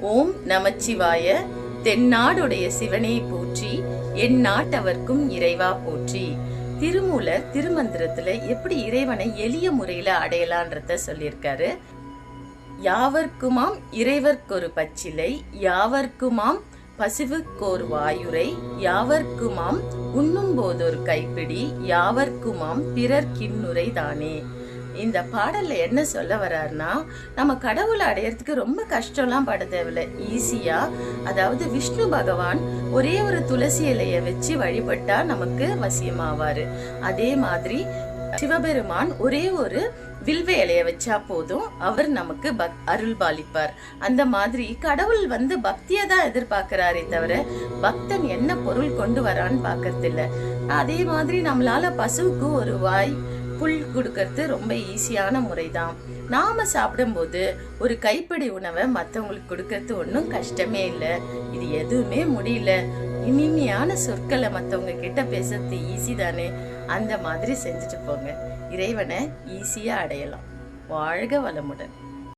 ஓம் நமச்சிவாய. தென்னாடுடைய சிவனே போற்றி என் நாட்டவர்க்கும் இறைவா போற்றி. திருமூலர் திருமந்திரத்துல எப்படி இறைவனை எளிய முறையில அடையலான்றத சொல்லியிருக்காரு. யாவர்க்குமாம் இறைவர்க்கொரு பச்சிலை யாவர்க்குமாம் பசிவுக்கோர் வாயுரை யாவர்க்குமாம் உண்ணும் போதொரு கைப்பிடி யாவர்க்குமாம் பிறர் கிண்ணுரை தானே. இந்த பாடல்ல என்ன சொல்ல வர்றாருன்னா நம்ம கடவுளை அடையறதுக்கு ரொம்ப கஷ்டம்லாம் பட தேவையில்ல. ஈஸியா அதாவது விஷ்ணு பகவான் ஒரே ஒரு துளசி இலைய வச்சு வழிபட்டா நமக்கு வசியமாவாரு. அதே மாதிரி சிவபெருமான் ஒரே ஒரு வில்வ இலைய வச்சா போதும் அவர் நமக்கு பக் அருள் பாலிப்பார் அந்த மாதிரி கடவுள் வந்து பக்தியை தான் எதிர்பார்க்கிறாரே தவிர பக்தன் என்ன பொருள் கொண்டு வரான்னு பார்க்கறதில்ல. அதே மாதிரி நம்மளால பசுவுக்கு ஒரு வாய் புல் கொடுக்கறது ரொம்ப ஈஸியான முறை தான் நாம சாப்பிடும்போது ஒரு கைப்பிடி உணவை மற்றவங்களுக்கு கொடுக்கறது ஒன்றும் கஷ்டமே இல்லை. இது எதுவுமே முடியல. இனிமையான சொற்களை மற்றவங்க கிட்ட பேசுறது ஈஸி தானே? அந்த மாதிரி செஞ்சுட்டு போங்க. இறைவனை ஈஸியாக அடையலாம். வாழ்க வளமுடன்.